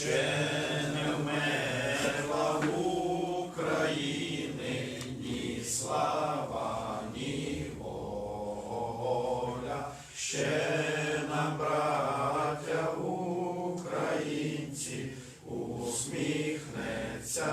ще не слава, ще нам, браття українці, усміхнеться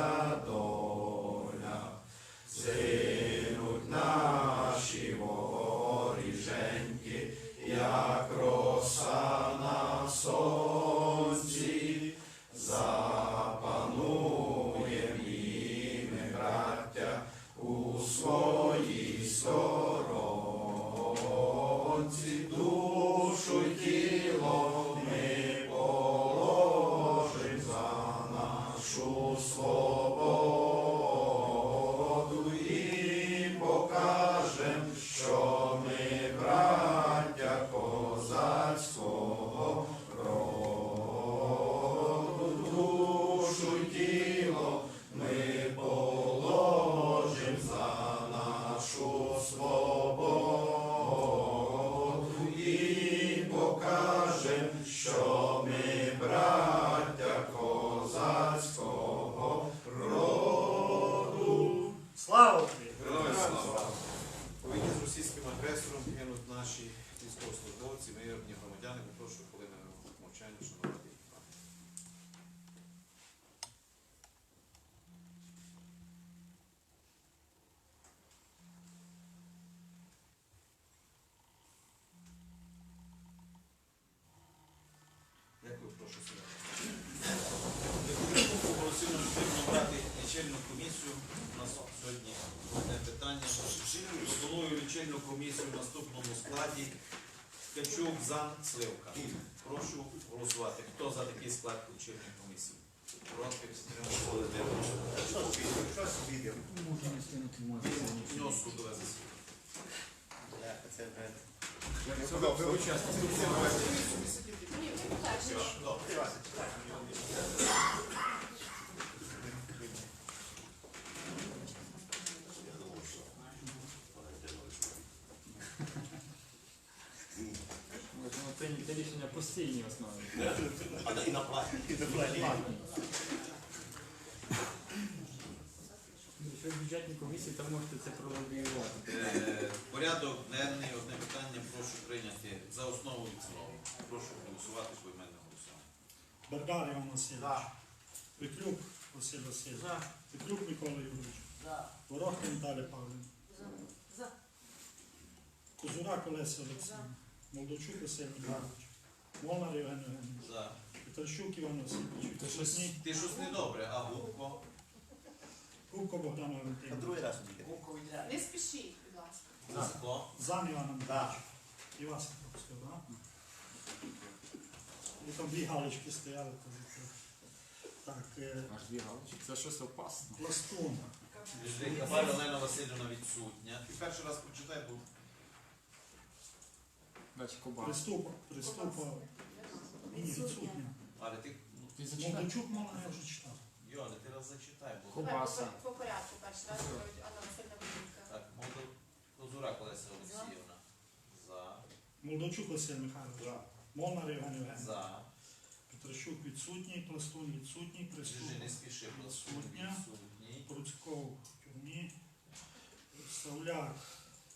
громадяни. Прошу хвилини мовчання, їх. Дякую, прошу. Голосуємо потрібно брати лічильну комісію. У нас сьогодні одне питання. Пропоную лічильну комісію в наступному складі. Ткачук, Зан, Сливка. Прошу голосувати. Хто за такий склад учебної комісії? Проти. У нього судове засідання. Ну, це рішення постійні основі. А і на платі. Якщо в бюджетній комісії, то можете це пролобіювати. Е, Порядок денний, одне питання. Прошу прийняти за основу і цілому. Прошу голосувати поіменне голосування. Бердар Іван Васильович. Петлюк Василь Васильович. Петлюк Микола Юрійович. Ворохтин Наталя Павлівна. Козурак Олеся Олексійовна. Молдочук Василь Михайлович. Молнар Євген Євгенович. За. Петрощук Іван Васильович. Відсутній. Ти щось недобре, а губко? Губко Богдан Валентинович. раз Не спішіть, будь ласка. Зко? Зам Іван Антонович. І вас пропустив, так? І там дві галочки стояли. то. Так, е, Аж дві галочки. Це щось опасне. пластун. Кабаль Олена Васильівна відсутня. Ти перший раз прочитай, бо Приступа. Приступа. Ні, відсутня. але ти ну, Ти зачитай. Молдочук мала я вже читав. Йоне, ти раз зачитай, бо Давай Кубаса. по, по порядку перший раз говорить Анна Васильівна Будинка. так, Молдо Козурак Олеся Олексіївна. За. Молдочук Василь Михайлович. Молнар Євген Євгенович. За. Петрощук відсутній, Пластун відсутній, Жижи не Приступа. спіши, Відсутня. відсутній. Пруцьков в тюрмі. Савляк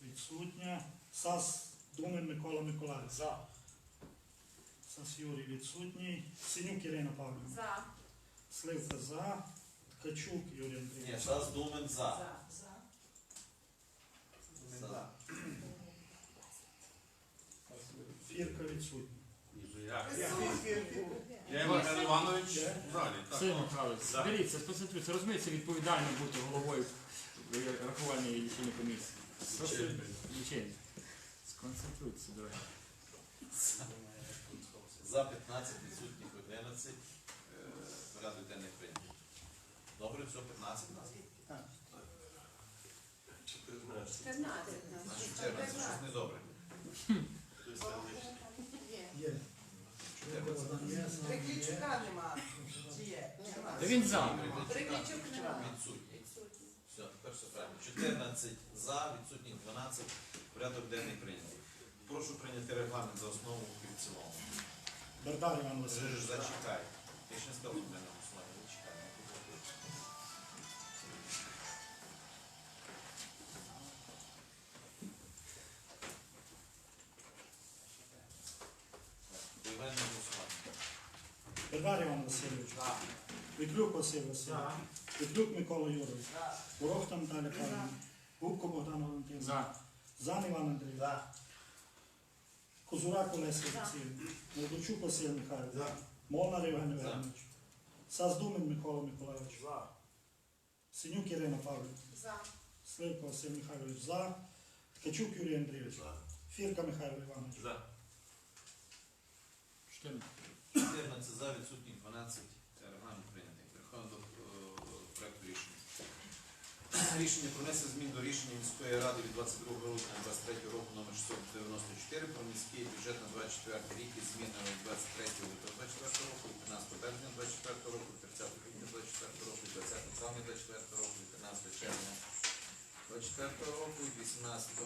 відсутня. Сас Думен Микола Миколаївич. За. Сас Юрій відсутній. Синюк Ірина Павлівна. За. Сливка за. Ткачук Юрій Ні, Андрійович. Сас Думен за. За. За. Фірка відсутня. Я Іван Іванович в залі. Сергій Михайлович, беріться, сконцентруйтеся, розумієте, відповідально бути головою рахувальної лічильної комісії. Просто лічильні. Сконцентруйтеся, дорогі. За 15, відсутніх 11. Е, Порядок денний прийнятий. Добре, все, 15 у нас. 14. Значить, 14, щось недобре. Є. Нами є. Приключука нема. Чи є? Та він за. Приключок нема. Відсутній. Все, тепер все правильно. 14 за, відсутніх 12. Порядок денний прийнятий. Прошу прийняти регламент за основу і в цілому. Бердар Іван Васильович. Зачекай. Я ще не сказав для мене послання. Зачекай. Дивальне голосування. Бердар Іван Васильович. Так. Петлюк Василь Васильович. Петлюк Микола Юрович. Ворохтан Наталя Павлівна. Губко Богдан Валентинович. За. Зан Іван Андрійович. Козурак Олеся Олексіївна. Молодочук Василь Михайлович. Молнар Євген Іванович. Саздумин Микола Миколайович. Синюк Ірина Павлівна. За. Сливко Василь Михайлович за. Ткачук Юрій Андрійович. Фірка Михайло Іванович. За. 14. 14 за, відсутні 12. Регламент прийнятий. Переходимо до е, проекту рішення. Рішення про внесення змін до рішення міської ради від 22 грудня 23 року номер 694 про міський бюджет на 24 рік із змінами 23 лютого 24 року, від 13 березня 24 року, 30 квітня 24 року, 20 травня 24 року, від 13 червня 24 року, 18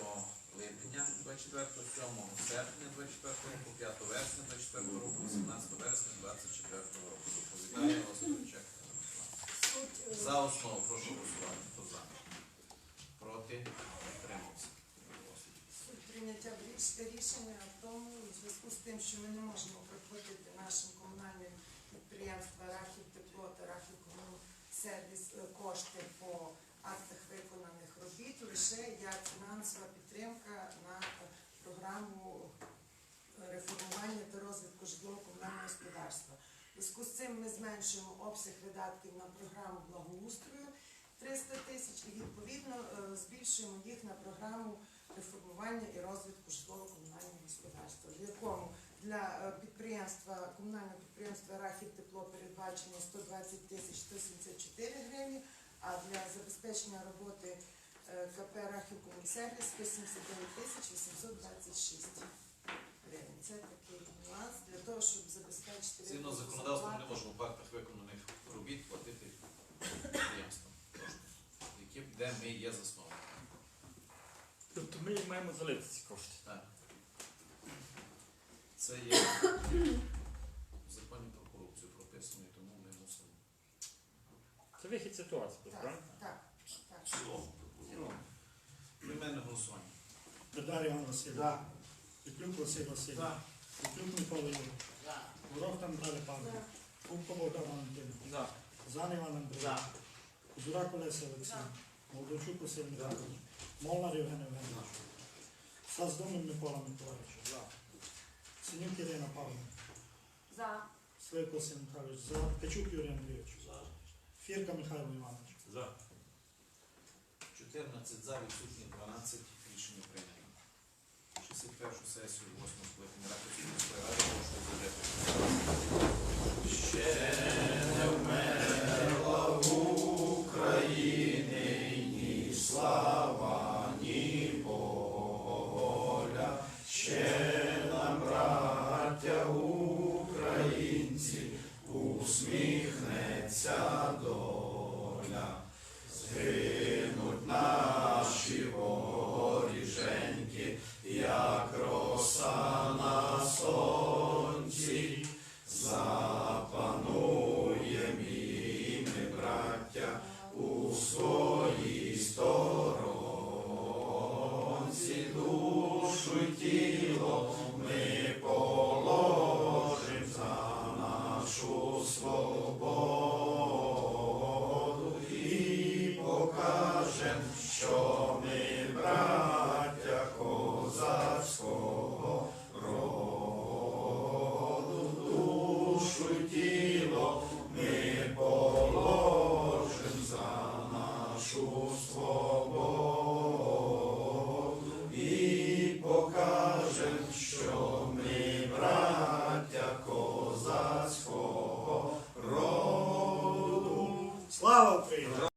липня 24, 7 серпня 24 року, 5 вересня 24 року, 18 вересня 24 року. Доповідає Осадчак. Суть, е, За основу прошу голосувати. Хто за? Проти? Утримався. Суть прийняття рішення в тому, у зв'язку з тим, що ми не можемо приплатити нашим комунальним підприємствам Рахів Тепло та Рахів Комунсервіс е, кошти по актах виконаних робіт, лише як фінансова підтримка на програму реформування та розвитку житлово-комунального господарства. В зв'язку з цим ми зменшуємо обсяг видатків на програму благоустрою 300 тисяч і відповідно е, збільшуємо їх на програму реформування і розвитку житлово-комунального господарства, в якому для е, підприємства, комунального підприємства Рахів Тепло передбачено 120 тисяч 174 гривні, а для забезпечення роботи е, КП Рахів Комунсервіс 179 тисяч 826 гривень. Це такий нюанс для того, щоб забезпечити Згідно з законодавством не можемо в актах виконаних робіт платити підприємствам. Де ми є засновниками. Ми маємо залити ці кошти. Так. Це є в законі про корупцію прописано, і тому ми мусимо. Це вихід ситуації, Так, правильно? так, так. Ну, Прийменне голосування. Бердар Іван Васильович. Петлюк Василь Васильович. Петлюк Микола Юрович. Ворохта Наталя Павлівна. Губко Богдан Валентинович. За. Зан Іван Андрійович. Козурак Олеся Олексіївна. Молодочук Василь Михайлович. Молнар Євген Іванович. Саздумин Микола Миколайович. Синюк Ірина Павлівна. За. Сливко Василь Михайлович. За. Ткачук Юрій Андрійович. Фірка Михайло Іванович. За. 14 за, відсутні 12. Рішення прийнято. 61 сесію 8 скликання Рахівської міської ради прошу бюджету. Ще не вмерла слава,